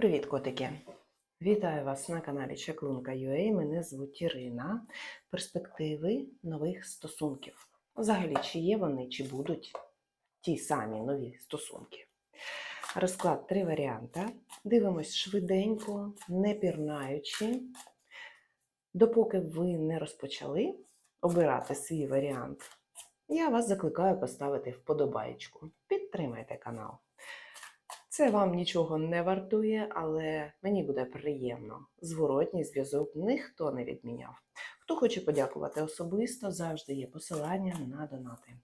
Привіт, котики! Вітаю вас на каналі Чаклунка.ua. Мене звуть Ірина. Перспективи нових стосунків. Взагалі, чи є вони, чи будуть ті самі нові стосунки. Розклад три варіанти. Дивимось швиденько, не пірнаючи. Допоки ви не розпочали обирати свій варіант, я вас закликаю поставити вподобайку. Підтримайте канал. Це вам нічого не вартує, але мені буде приємно. Зворотній зв'язок ніхто не відміняв. Хто хоче подякувати особисто, завжди є посилання на донати.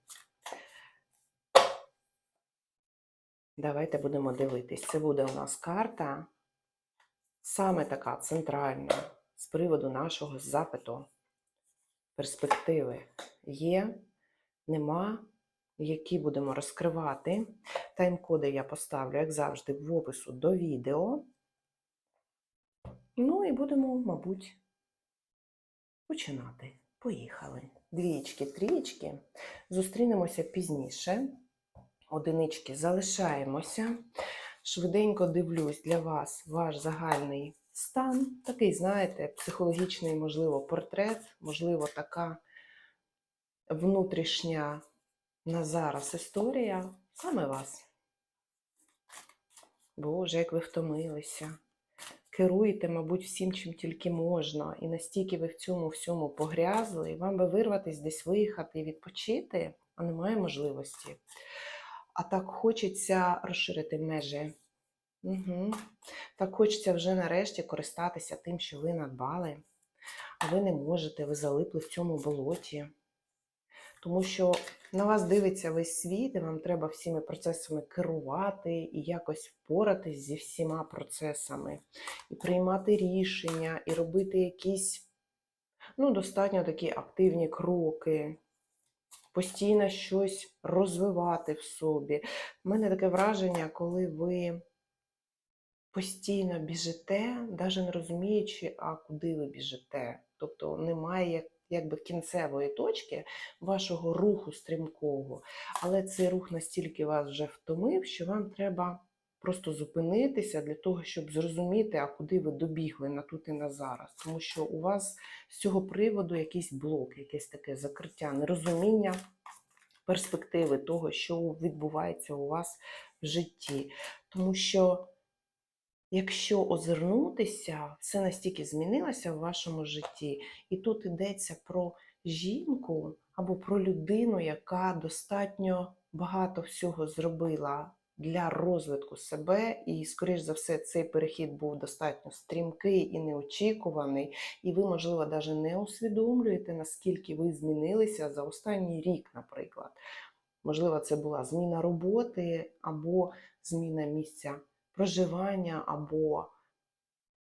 Давайте будемо дивитись. Це буде у нас карта, саме така центральна, з приводу нашого запиту. Перспективи є, нема, які будемо розкривати. Тайм-коди я поставлю, як завжди, в опису до відео. Ну і будемо, мабуть, починати. Поїхали. Двічки, трієчки. Зустрінемося пізніше. Одинички залишаємося. Швиденько дивлюсь для вас ваш загальний стан. Такий, знаєте, психологічний, можливо, портрет, можливо, така внутрішня на зараз історія саме вас. Боже, як ви втомилися. Керуєте, мабуть, всім, чим тільки можна. І настільки ви в цьому всьому погрязли, і вам би вирватися десь виїхати і відпочити, а немає можливості. А так хочеться розширити межі. Угу. Так хочеться вже нарешті користатися тим, що ви надбали, а ви не можете, ви залипли в цьому болоті. Тому що на вас дивиться весь світ, і вам треба всіми процесами керувати і якось впоратись зі всіма процесами, і приймати рішення, і робити якісь ну, достатньо такі активні кроки, постійно щось розвивати в собі. У мене таке враження, коли ви постійно біжите, навіть не розуміючи, а куди ви біжите. Тобто немає якби кінцевої точки вашого руху стрімкого, але цей рух настільки вас вже втомив, що вам треба просто зупинитися для того, щоб зрозуміти, а куди ви добігли на тут і на зараз. Тому що у вас з цього приводу якийсь блок, якесь таке закриття, нерозуміння перспективи того, що відбувається у вас в житті. Тому що Якщо озирнутися, все настільки змінилося в вашому житті, і тут йдеться про жінку або про людину, яка достатньо багато всього зробила для розвитку себе, і, скоріш за все, цей перехід був достатньо стрімкий і неочікуваний, і ви, можливо, навіть не усвідомлюєте, наскільки ви змінилися за останній рік, наприклад. Можливо, це була зміна роботи або зміна місця проживання або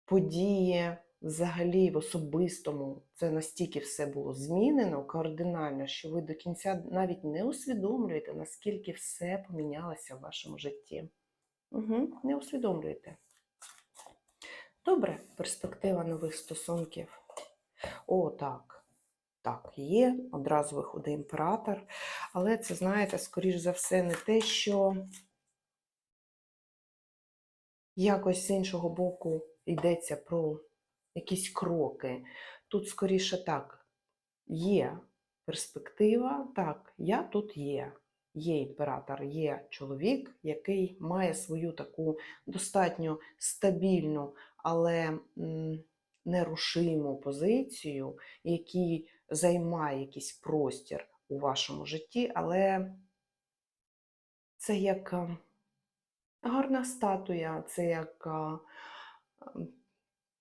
події взагалі в особистому. Це настільки все було змінено кардинально, що ви до кінця навіть не усвідомлюєте, наскільки все помінялося в вашому житті. Угу, Не усвідомлюєте. Добре, перспектива нових стосунків. О, так. Так, є, одразу виходить імператор, але це, знаєте, скоріш за все, не те, що якось з іншого боку йдеться про якісь кроки. Тут скоріше так, є перспектива, так, я тут є. Є імператор, є чоловік, який має свою таку достатньо стабільну, але нерушиму позицію, який займає якийсь простір у вашому житті, але це як ем, Гарна статуя це як,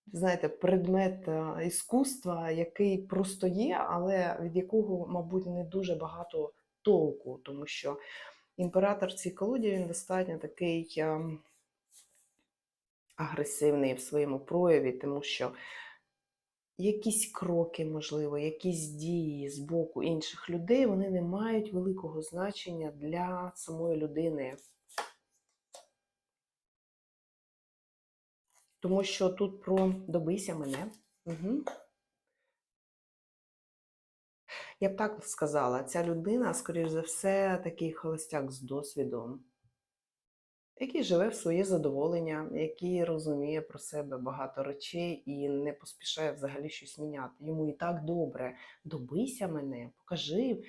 знаєте, предмет іскусства, який просто є, але від якого, мабуть, не дуже багато толку, тому що імператор в цій колоді він достатньо такий агресивний в своєму прояві, тому що якісь кроки, можливо, якісь дії з боку інших людей, вони не мають великого значення для самої людини. Тому що тут про добися мене. Угу. Я б так сказала, ця людина, скоріш за все, такий холостяк з досвідом. який живе в своє задоволення, який розуміє про себе багато речей і не поспішає взагалі щось міняти. Йому і так добре. Добийся мене, покажи,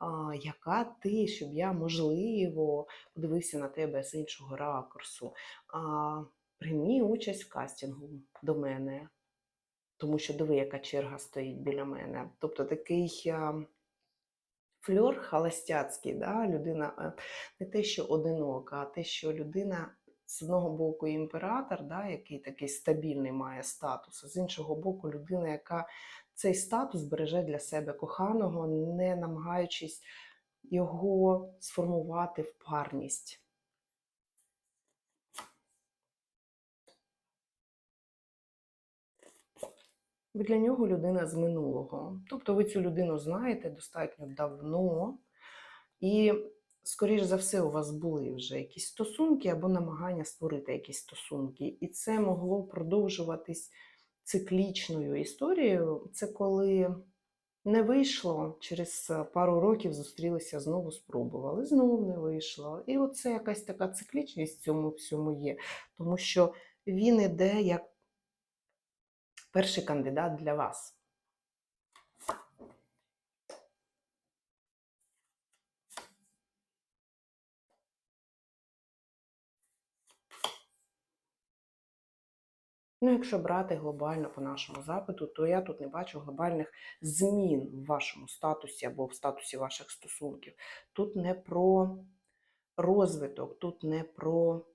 а, яка ти, щоб я, можливо, подивився на тебе з іншого ракурсу. А, прийми участь в кастингу до мене, тому що диви, яка черга стоїть біля мене. Тобто такий. Фльор холостяцький, да? людина е, не те, що одинока, а те, що людина з одного боку імператор, да, який такий стабільний має статус, а з іншого боку, людина, яка цей статус береже для себе коханого, не намагаючись його сформувати в парність. Ви для нього людина з минулого. Тобто ви цю людину знаєте достатньо давно, і, скоріш за все, у вас були вже якісь стосунки або намагання створити якісь стосунки. І це могло продовжуватись циклічною історією. Це коли не вийшло, через пару років зустрілися, знову спробували, знову не вийшло. І оце якась така циклічність в цьому всьому є, тому що він іде як перший кандидат для вас. Ну, якщо брати глобально по нашому запиту, то я тут не бачу глобальних змін в вашому статусі або в статусі ваших стосунків. Тут не про розвиток, тут не про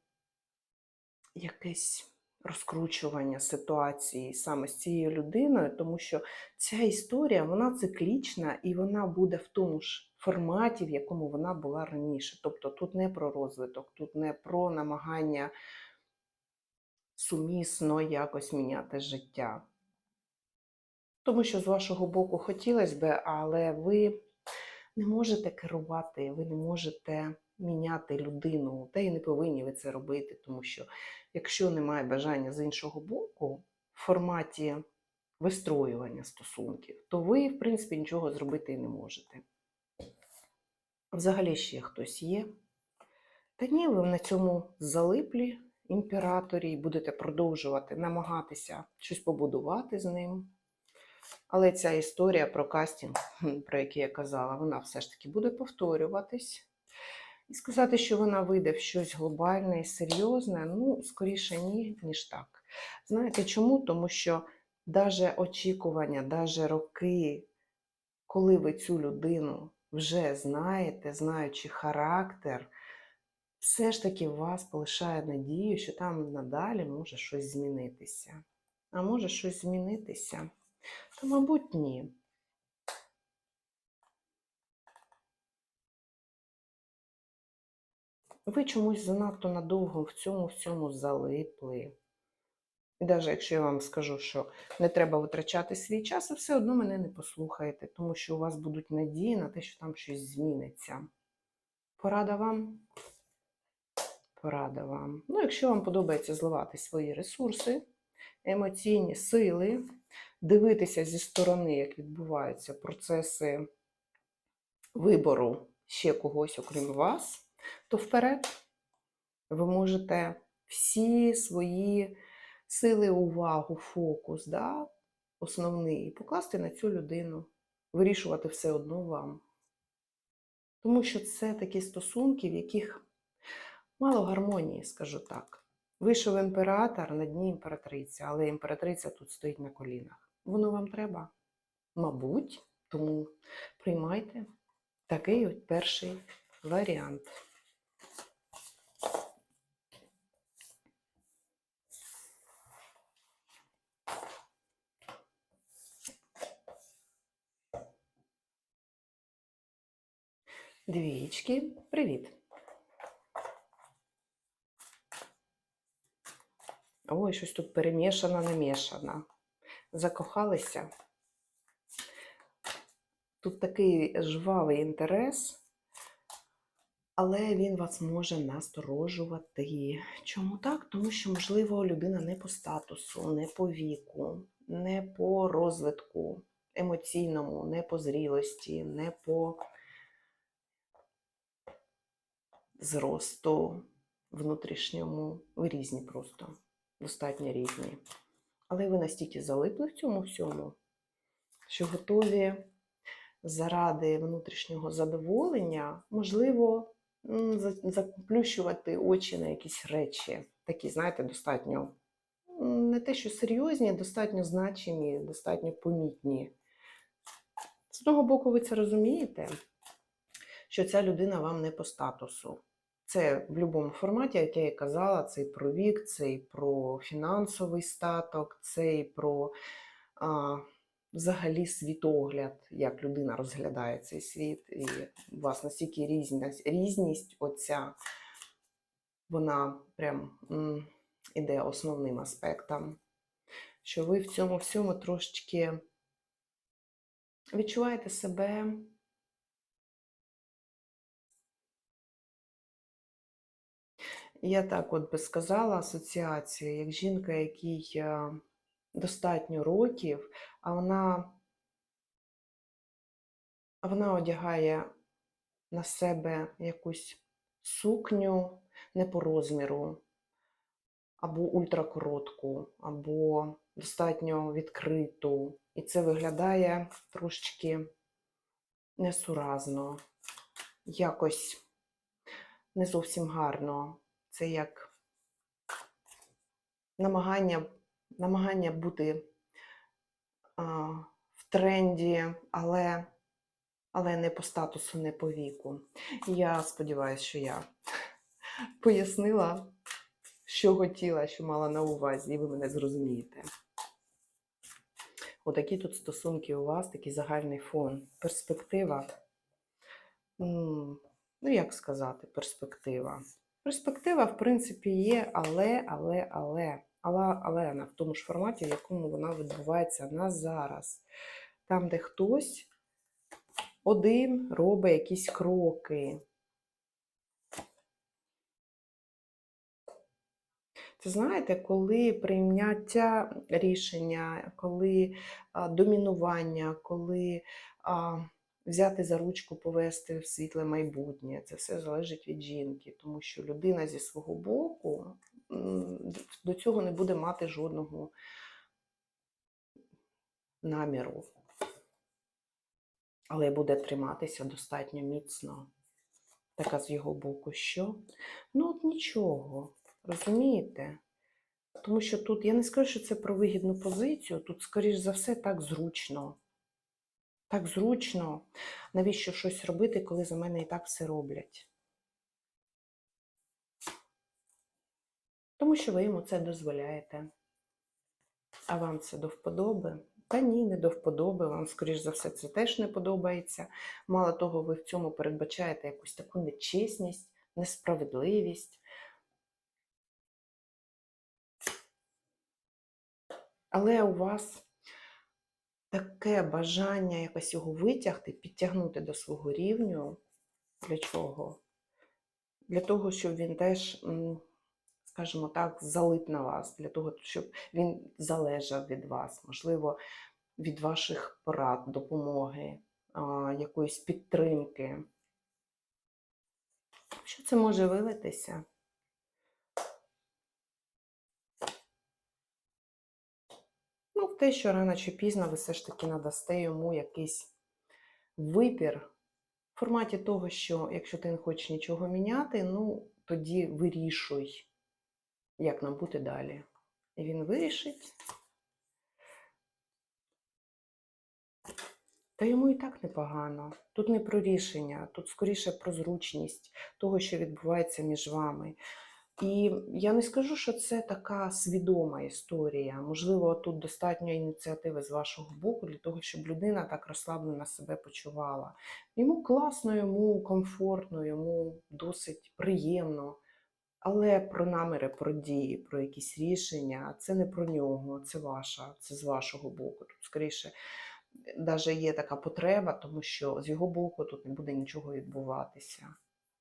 якесь розкручування ситуації саме з цією людиною, тому що ця історія вона циклічна і вона буде в тому ж форматі, в якому вона була раніше. Тобто тут не про розвиток, тут не про намагання сумісно якось міняти життя. Тому що з вашого боку хотілося би, але ви не можете керувати, ви не можете міняти людину, та й не повинні ви це робити, тому що якщо немає бажання з іншого боку в форматі вистроювання стосунків, то ви, в принципі, нічого зробити і не можете. Взагалі ще хтось є. Та ні, ви на цьому залиплі імператорі і будете продовжувати намагатися щось побудувати з ним. Але ця історія про кастинг, про який я казала, вона все ж таки буде повторюватись. І сказати, що вона вийде в щось глобальне і серйозне, ну, скоріше ні, ніж так. Знаєте чому? Тому що навіть очікування, навіть роки, коли ви цю людину вже знаєте, знаючи характер, все ж таки вас полишає надію, що там надалі може щось змінитися. А може щось змінитися? То, мабуть, ні. Ви чомусь занадто надовго в цьому всьому залипли. І навіть якщо я вам скажу, що не треба витрачати свій час, ви все одно мене не послухаєте, тому що у вас будуть надії на те, що там щось зміниться. Порада вам? Порада вам. Ну, якщо вам подобається зливати свої ресурси, емоційні сили, дивитися зі сторони, як відбуваються процеси вибору ще когось, окрім вас, то вперед ви можете всі свої сили, увагу, фокус, да, основний, покласти на цю людину, вирішувати все одно вам. Тому що це такі стосунки, в яких мало гармонії, скажу так. Вийшов імператор на дні імператриця, але імператриця тут стоїть на колінах. Воно вам треба? Мабуть, тому приймайте такий от перший варіант. Двічки, привіт. Ой, щось тут перемішано, намішано. Закохалися. Тут такий жвавий інтерес, але він вас може насторожувати. Чому так? Тому що, можливо, людина не по статусу, не по віку, не по розвитку емоційному, не по зрілості, не по зросту внутрішньому. Ви різні просто, достатньо різні. Але ви настільки залипли в цьому всьому, що готові заради внутрішнього задоволення, можливо, заплющувати очі на якісь речі, такі, знаєте, достатньо не те, що серйозні, достатньо значимі, достатньо помітні. З одного боку, ви це розумієте, що ця людина вам не по статусу. Це в будь-якому форматі, як я і казала, це і про вік, це і про фінансовий статок, це і про а, взагалі світогляд, як людина розглядає цей світ. І у вас настільки різність, різність оця, вона прям м, іде основним аспектом, що ви в цьому всьому трошечки відчуваєте себе. Я так от би сказала асоціацію, як жінка, якій е, достатньо років, а вона, вона одягає на себе якусь сукню не по розміру, або ультракоротку, або достатньо відкриту. І це виглядає трошечки несуразно, якось не зовсім гарно. Це як намагання, намагання бути а, в тренді, але, але не по статусу, не по віку. Я сподіваюся, що я пояснила, що хотіла, що мала на увазі, і ви мене зрозумієте. Отакі тут стосунки у вас, такий загальний фон. Перспектива. Ну, як сказати, перспектива. Перспектива, в принципі, є, але, але, але. Але, але вона в тому ж форматі, в якому вона відбувається на зараз. Там, де хтось один робить якісь кроки. Це знаєте, коли прийняття рішення, коли а, домінування, коли а, взяти за ручку, повести в світле майбутнє, це все залежить від жінки, тому що людина зі свого боку до цього не буде мати жодного наміру, але буде триматися достатньо міцно. Така з його боку, що? Ну, от нічого, розумієте? Тому що тут я не скажу, що це про вигідну позицію, тут, скоріш за все, так зручно. Так зручно. Навіщо щось робити, коли за мене і так все роблять? Тому що ви йому це дозволяєте. А вам це до вподоби? Та ні, не до вподоби. Вам, скоріш за все, це теж не подобається. Мало того, ви в цьому передбачаєте якусь таку нечесність, несправедливість. Але у вас таке бажання якось його витягти, підтягнути до свого рівню. Для чого? Для того, щоб він теж, скажімо так, залип на вас, для того, щоб він залежав від вас, можливо, від ваших порад, допомоги, якоїсь підтримки. Що це може вилитися? Ну, в те, що рано чи пізно ви все ж таки надасте йому якийсь вибір в форматі того, що якщо ти не хочеш нічого міняти, ну тоді вирішуй, як нам бути далі. І він вирішить. Та йому і так непогано. Тут не про рішення, тут скоріше про зручність того, що відбувається між вами. І я не скажу, що це така свідома історія. Можливо, тут достатньо ініціативи з вашого боку для того, щоб людина так розслаблено себе почувала. Йому класно, йому комфортно, йому досить приємно. Але про наміри, про дії, про якісь рішення це не про нього, це ваша, це з вашого боку. Тут скоріше навіть є така потреба, тому що з його боку тут не буде нічого відбуватися.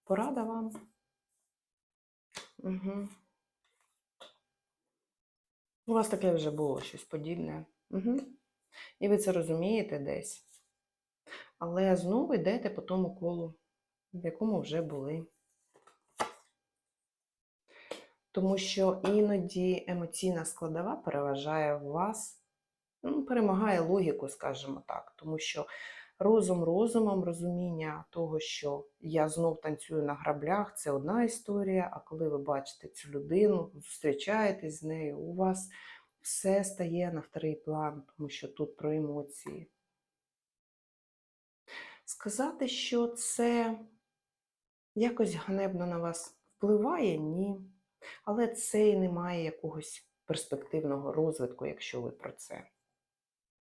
Порада вам. Угу. У вас таке вже було щось подібне. Угу. І ви це розумієте десь. Але знову йдете по тому колу, в якому вже були. Тому що іноді емоційна складова переважає вас, ну, перемагає логіку, скажімо так. Тому що розум розумом, розуміння того, що я знов танцюю на граблях, це одна історія. А коли ви бачите цю людину, зустрічаєтесь з нею, у вас все стає на вторий план, тому що тут про емоції. Сказати, що це якось ганебно на вас впливає, ні. Але це і не має якогось перспективного розвитку, якщо ви про це.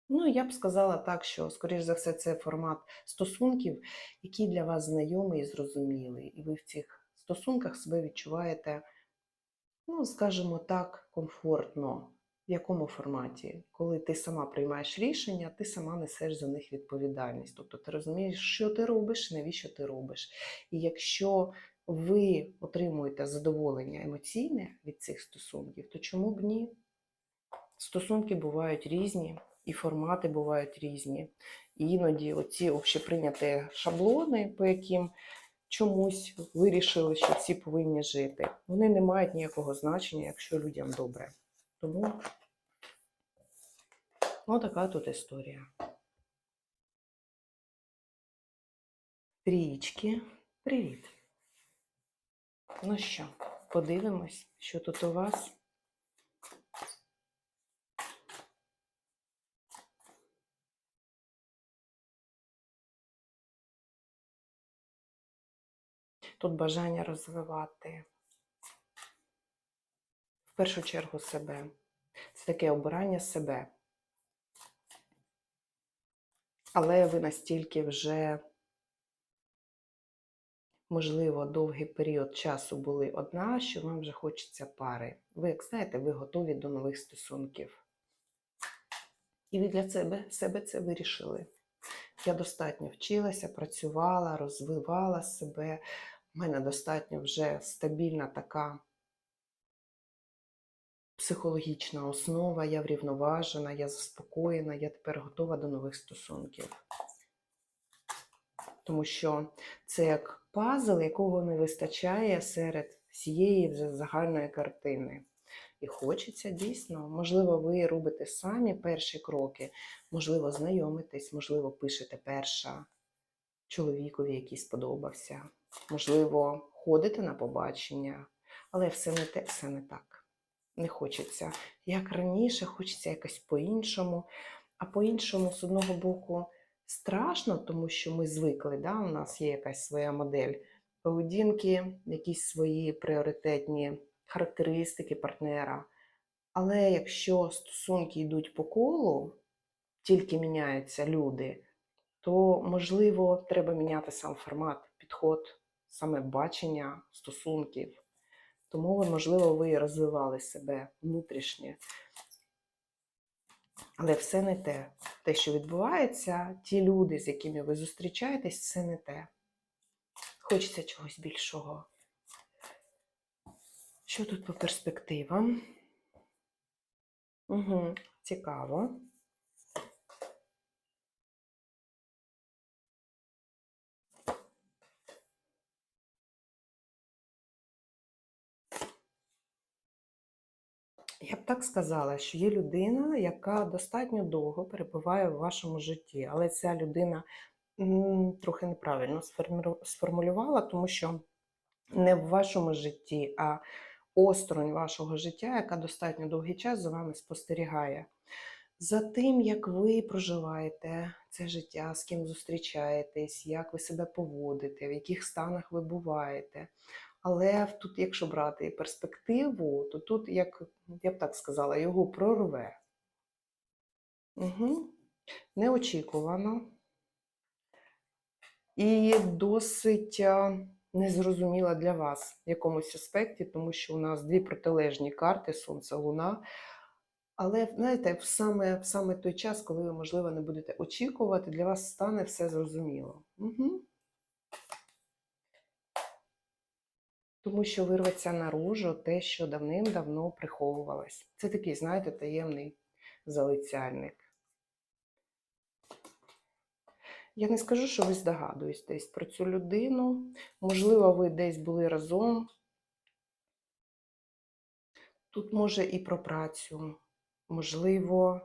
Ну, я б сказала так, що, скоріш за все, це формат стосунків, який для вас знайомий і зрозумілий. І ви в цих стосунках себе відчуваєте, ну, скажімо так, комфортно. В якому форматі? Коли ти сама приймаєш рішення, ти сама несеш за них відповідальність. Тобто ти розумієш, що ти робиш, навіщо ти робиш. І якщо ви отримуєте задоволення емоційне від цих стосунків, то чому б ні? Стосунки бувають різні, і формати бувають різні. І іноді оці общеприйняті шаблони, по яким чомусь вирішили, що всі повинні жити, вони не мають ніякого значення, якщо людям добре. Тому ну, така тут історія. Трічки, привіт. Ну що, подивимось, що тут у вас. Тут бажання розвивати в першу чергу себе. Це таке обирання себе. Але ви настільки вже, можливо, довгий період часу були одна, що вам вже хочеться пари. Ви, як знаєте, ви готові до нових стосунків. І ви для себе, себе це вирішили. Я достатньо вчилася, працювала, розвивала себе. У мене достатньо вже стабільна така психологічна основа, я врівноважена, я заспокоєна, я тепер готова до нових стосунків. Тому що це як пазл, якого не вистачає серед всієї вже загальної картини. І хочеться дійсно, можливо, ви робите самі перші кроки, можливо, знайомитесь, можливо, пишете перша чоловікові, який сподобався, можливо, ходите на побачення, але все не те, все не так. Не хочеться. Як раніше, хочеться якось по-іншому. А по-іншому, з одного боку, страшно, тому що ми звикли, да? у нас є якась своя модель поведінки, якісь свої пріоритетні характеристики партнера. Але якщо стосунки йдуть по колу, тільки міняються люди, то, можливо, треба міняти сам формат, підход, саме бачення стосунків. Тому, можливо, ви розвивали себе внутрішнє. Але все не те. Те, що відбувається, ті люди, з якими ви зустрічаєтесь, це не те. Хочеться чогось більшого. Що тут по перспективам? Угу, Цікаво. Я б так сказала, що є людина, яка достатньо довго перебуває в вашому житті, але ця людина трохи неправильно сформулювала, тому що не в вашому житті, а осторонь вашого життя, яка достатньо довгий час за вами спостерігає. За тим, як ви проживаєте це життя, з ким зустрічаєтесь, як ви себе поводите, в яких станах ви буваєте. Але тут, якщо брати перспективу, то тут, як я б так сказала, його прорве. Угу. Неочікувано. І досить незрозуміла для вас в якомусь аспекті, тому що у нас дві протилежні карти Сонце, Луна. Але знаєте, в саме, в саме той час, коли ви, можливо, не будете очікувати, для вас стане все зрозуміло. Угу. Тому що вирветься наружу те, що давним-давно приховувалось. Це такий, знаєте, таємний залицяльник. Я не скажу, що ви здогадуєтесь про цю людину. Можливо, ви десь були разом Тут може і про працю, можливо,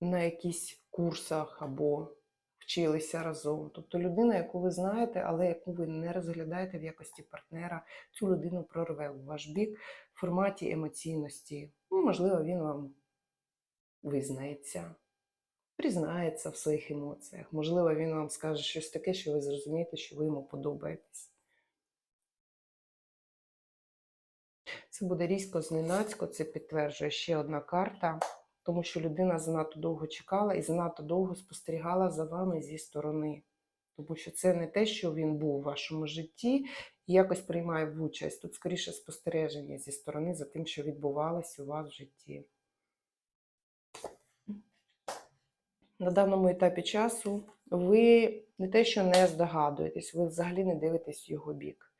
на якісь курсах або вчилися разом. Тобто людина, яку ви знаєте, але яку ви не розглядаєте в якості партнера, цю людину прорве у ваш бік в форматі емоційності. Ну, можливо, він вам визнається, признається в своїх емоціях. Можливо, він вам скаже щось таке, що ви зрозумієте, що ви йому подобаєтесь. Це буде різко зненацько, це підтверджує ще одна карта, тому що людина занадто довго чекала і занадто довго спостерігала за вами зі сторони. Тому що це не те, що він був у вашому житті і якось приймає участь. Тут скоріше спостереження зі сторони за тим, що відбувалось у вас в житті. На даному етапі часу ви не те, що не здогадуєтесь, ви взагалі не дивитесь його бік.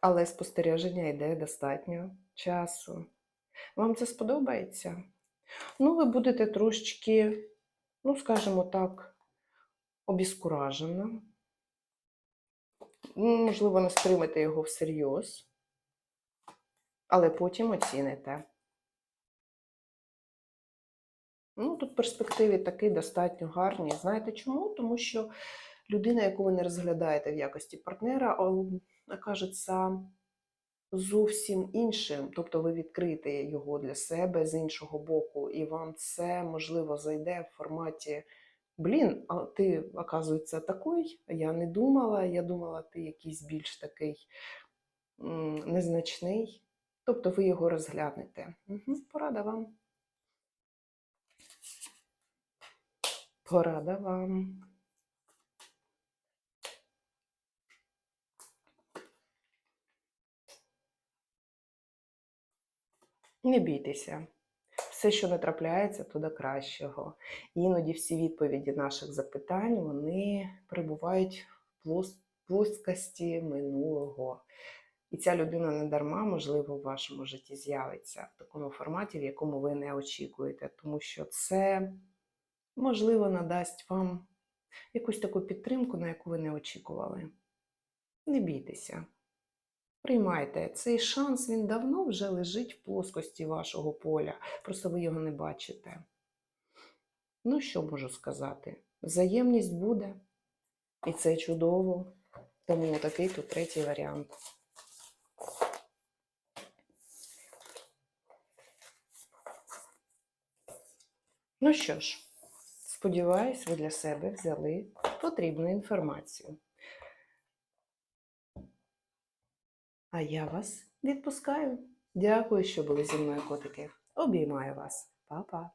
Але спостереження йде достатньо часу. Вам це сподобається? Ну, ви будете трошечки, ну, скажімо так, обіскуражена. Можливо, не сприймете його всерйоз, але потім оціните. Ну, тут перспективи такі достатньо гарні. Знаєте чому? Тому що людина, яку ви не розглядаєте в якості партнера, окажеться зовсім іншим. Тобто ви відкриєте його для себе з іншого боку, і вам це можливо зайде в форматі. Блін, а ти, оказується, такий, я не думала, я думала, ти якийсь більш такий незначний. Тобто ви його розглянете. Угу, порада вам. Порада вам. Не бійтеся. Все, що не трапляється, то до кращого. Іноді всі відповіді наших запитань вони перебувають в плоскості минулого. І ця людина не дарма, можливо, в вашому житті з'явиться в такому форматі, в якому ви не очікуєте, тому що це, можливо, надасть вам якусь таку підтримку, на яку ви не очікували. Не бійтеся. Приймайте цей шанс, він давно вже лежить в плоскості вашого поля, просто ви його не бачите. Ну, що можу сказати? Взаємність буде, і це чудово. Тому такий тут третій варіант. Ну що ж, сподіваюсь, ви для себе взяли потрібну інформацію. А я вас відпускаю. Дякую, що були зі мною, котики. Обіймаю вас. Па-па.